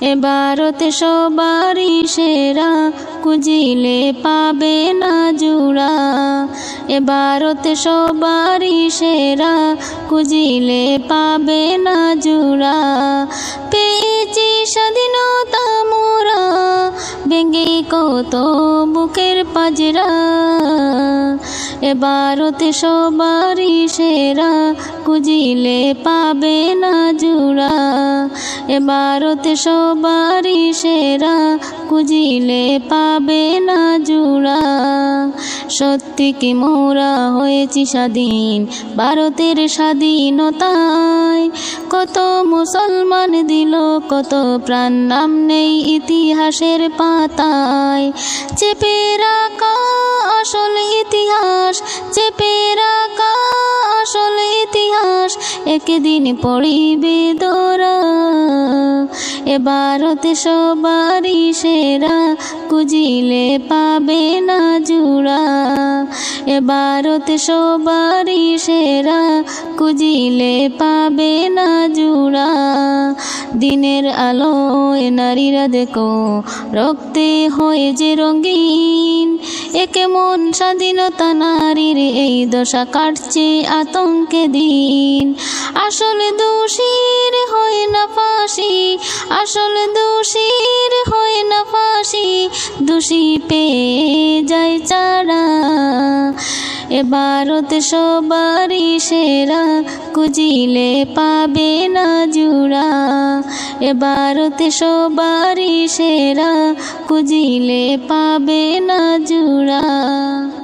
এবারতে সবারই সেরা কুজিলে পাবে না জুড়া। এবারতে সবারই সেরা কুজিলে পাবে না জুড়া। পেয়েছি স্বাধীনতা মোরা, ভেঙে কত বুকের পাজরা। এবারতে সবারই সেরা কুজিলে পাবে না জুড়া। এবারতে সবারই সেরা কুজিলে পাবে না জুড়া। সত্যি কি মোরা হয়েছি স্বাধীন, ভারতের স্বাধীনতায়। কত মুসলমান দিল, কত প্রাণ নাম নেই ইতিহাসের পাতায়। চেপে রাখা আসল ইতিহাস একদিন পড়িবে দোরা এবারতে সবারই সেরা কুজিলে পাবে না জুড়া। এবারতে সবারই সেরা কুজিলে পাবে না জুড়া। দিনের আলোয় নারীরা দেখো, রক্তে হয়ে যে রঙিন। এ কেমন স্বাধীনতা নারীর, এই দশা কাটছে আতঙ্কে দিন। আসলে দোষীর হয় না ফাঁসি, আসলে দোষীর হয় না ফাঁসি। দোষী পেয়ে যায় এবারতে সবারই সেরা কুজিলে পাবে না জুড়া। এবারত সবারই সেরা কুজিলে পাবে না জুড়া।